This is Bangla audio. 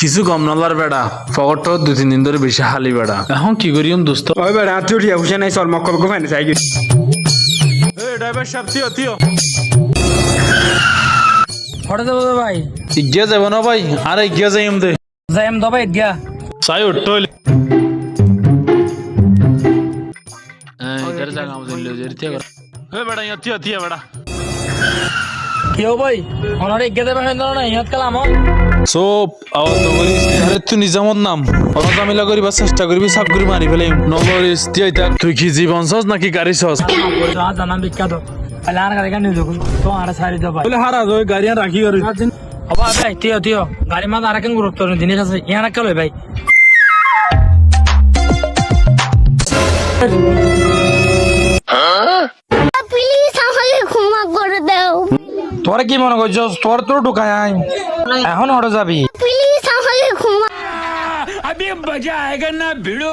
কিছু কম নলার বেড়া পকেটটা দুই তিন দিন ধরে বেশি হালি বেড়া। এখন কি করিম দোস্ত? ওই বেড়া তুই উঠিয়া হুসে নাই চল মক্কল গোফাইনে চাই ড্রাইভার সাহেব তিও তিও হঠাৎ বলো ভাই। ইগিয়া যাব না ভাই? আরে ইগিয়া যাইম দে। দবাই দিয়া সাই ইয়া কি হো ভাই? অনারে এগিয়ে দেবে হয় না ইহাত আওয়াজ তো নিজামত নাম অনজামিলা করিবার চেষ্টা করবি সাপ করে মারি ফেলাইম নগরিস তিয়াই থাক তুই কি জীবন সস নাকি গাড়ি সস জানা বিখ্যাত গাড়ি কানি দেখুন তো আর সারি দাও ভাই বলে হারা ওই গাড়ি আর রাখি করি হবা ভাই তিও তিও গাড়ি মাঝে আর কেন গুরুত্ব জিনিস আছে ইহান কেন ভাই প্লিজ আমাকে ক্ষমা করে দাও তোর কি মনে করছস তোর তো ঢুকায় আই এখন ওটা যাবি। আমি মজা আয়েগা না ভিড়ো।